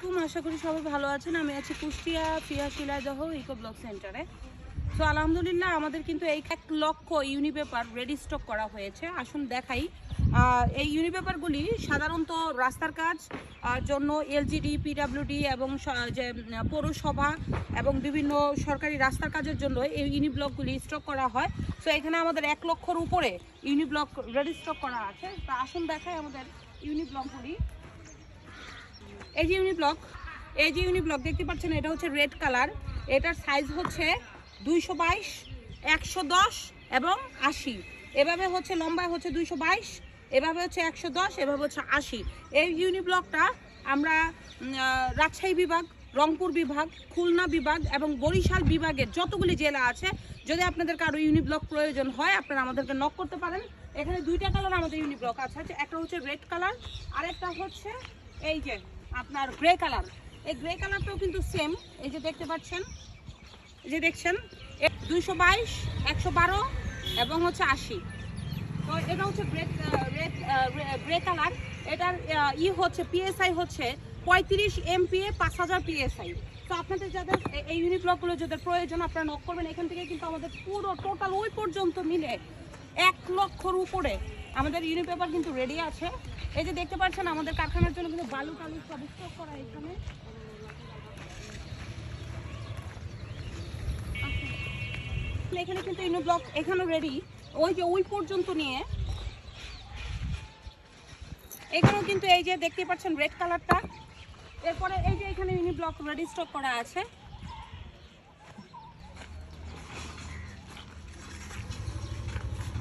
আলাইকুম, আশা করি সবাই ভালো আছেন। আমি আছি কুষ্টিয়া ফিয়া শিলাদহ ইকো ব্লক সেন্টারে। তো আলহামদুলিল্লাহ আমাদের কিন্তু এই এক লক্ষ ইউনি পেপার রেডি স্টক করা হয়েছে। আসুন দেখাই। এই ইউনি পেপারগুলি সাধারণত রাস্তার কাজ জন্য এলজিডি, পিডাব্লিউডি এবং যে পৌরসভা এবং বিভিন্ন সরকারি রাস্তার কাজের জন্য এই ইউনি ব্লকগুলি স্টক করা হয়। তো এখানে আমাদের এক লক্ষর উপরে ইউনি ব্লক রেডি স্টক করা আছে। তা আসুন দেখাই আমাদের ইউনি ব্লকগুলি এই যে ইউনি ব্লক এই যে ইউনি ব্লক দেখতে পাচ্ছেন, এটা হচ্ছে রেড কালার। এটার সাইজ হচ্ছে দুইশো বাইশ, একশো দশ এবং আশি। এভাবে হচ্ছে লম্বায় হচ্ছে দুইশো বাইশ, এভাবে হচ্ছে একশো দশ, এভাবে হচ্ছে আশি। এই ইউনি ব্লকটা আমরা রাজশাহী বিভাগ, রংপুর বিভাগ, খুলনা বিভাগ এবং বরিশাল বিভাগের যতগুলি জেলা আছে, যদি আপনাদের কারও ইউনি ব্লক প্রয়োজন হয়, আপনারা আমাদেরকে নক করতে পারেন। এখানে দুইটা কালার আমাদের ইউনি ব্লক আছে, একটা হচ্ছে রেড কালার আরেকটা হচ্ছে এই যে আপনার গ্রে কালার এই গ্রে কালারটাও কিন্তু সেম এই যে দেখতে পাচ্ছেন, এই যে দেখছেন দুইশো বাইশ, একশো বারো এবং হচ্ছে আশি। তো এটা হচ্ছে গ্রে কালার এটার ই হচ্ছে পিএসআই হচ্ছে পঁয়ত্রিশ এমপিএ পাঁচ হাজার পিএসআই তো আপনাদের যাদের এই ইউনিট ব্লকগুলো যাদের প্রয়োজন, আপনারা নক করবেন। এখান থেকে কিন্তু আমাদের পুরো টোটাল ওই পর্যন্ত মিলে এক লক্ষর উপরে। আমাদের ইউনিট পেপার কিন্তু রেডি আছে। এই যে দেখতে পাচ্ছেন, আমাদের কারখানার জন্য কিন্তু বালু টালু সব স্টক করা এখানে। এখানে কিন্তু ইউনিট ব্লক এখানে রেডি ওই যে ওই পর্যন্ত নিয়ে। এখানেও কিন্তু এই যে দেখতে পাচ্ছেন রেড কালারটা এরপরে এই যে এখানে ইউনি ব্লক রেডি স্টক করা আছে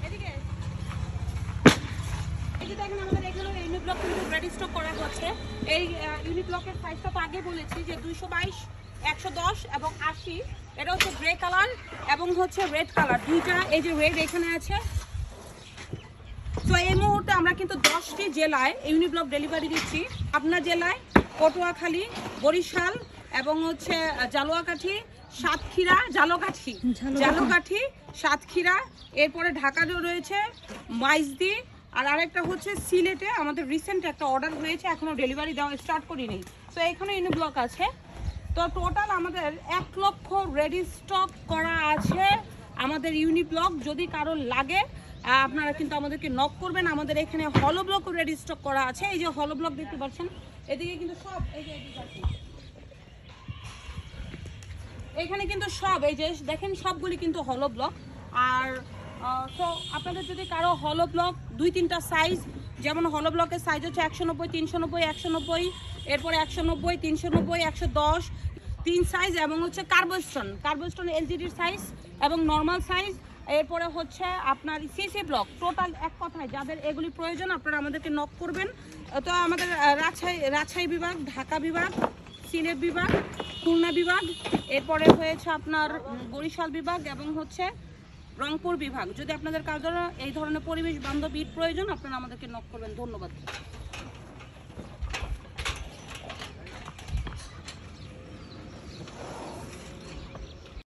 এদিকে। এই যে দেখেন আমাদের এখানে ইউনি ব্লক কিন্তু রেডি স্টক করা হচ্ছে। এই ইউনি ব্লকের সাইজটা তো আগে বলেছি যে দুইশো বাইশ একশো দশ এবং আশি। এটা হচ্ছে গ্রে কালার এবং হচ্ছে রেড কালার দুইটা এই যে রেড এখানে আছে। তো এই মুহূর্তে আমরা কিন্তু দশটি জেলায় ইউনিব্লক ডেলিভারি দিচ্ছি। আপনার জেলায় পটুয়াখালী বরিশাল এবং হচ্ছে জালুয়াকাঠি সাতক্ষীরা জালকাঠি জালকাঠি সাতক্ষীরা এরপরে ঢাকারও রয়েছে মাইজদি আর আরেকটা হচ্ছে সিলেটে আমাদের রিসেন্ট একটা অর্ডার হয়েছে, এখনও ডেলিভারি দেওয়া স্টার্ট করিনি। তো এখানে ইউনিব্লক আছে। তো টোটাল আমাদের এক লক্ষ রেডি স্টক করা আছে আমাদের ইউনিব্লক যদি কারও লাগে আপনারা কিন্তু আমাদেরকে নক করবেন। আমাদের এখানে হলো ব্লক রেডি স্টক করা আছে। এই যে হলো ব্লক দেখতে পাচ্ছেন, এদিকে কিন্তু সব, এই যে। এখানে কিন্তু সব, এই যে দেখেন সবগুলি কিন্তু হলো ব্লক আর তো আপনাদের যদি কারও হলো ব্লক দুই তিনটা সাইজ যেমন হলো ব্লকের সাইজ হচ্ছে একশো নব্বই, তিনশো নব্বই, একশো নব্বই, এরপরে একশো নব্বই, তিনশো নব্বই, একশো দশ, তিন সাইজ এবং হচ্ছে কার্বোস্টোন কার্বোস্টোন এলজিডির সাইজ এবং নর্মাল সাইজ এরপরে হচ্ছে আপনার সিসি ব্লক টোটাল এক কথায় যাদের এগুলি প্রয়োজন আপনারা আমাদেরকে নক করবেন। তো আমাদের রাজশাহী রাজশাহী বিভাগ, ঢাকা বিভাগ, সিলেট বিভাগ, খুলনা বিভাগ, এরপরে হয়েছে আপনার বরিশাল বিভাগ এবং হচ্ছে রংপুর বিভাগ। যদি আপনাদের কারও এই ধরনের পরিবেশ বান্ধব ইট প্রয়োজন, আপনারা আমাদেরকে নক করবেন। ধন্যবাদ।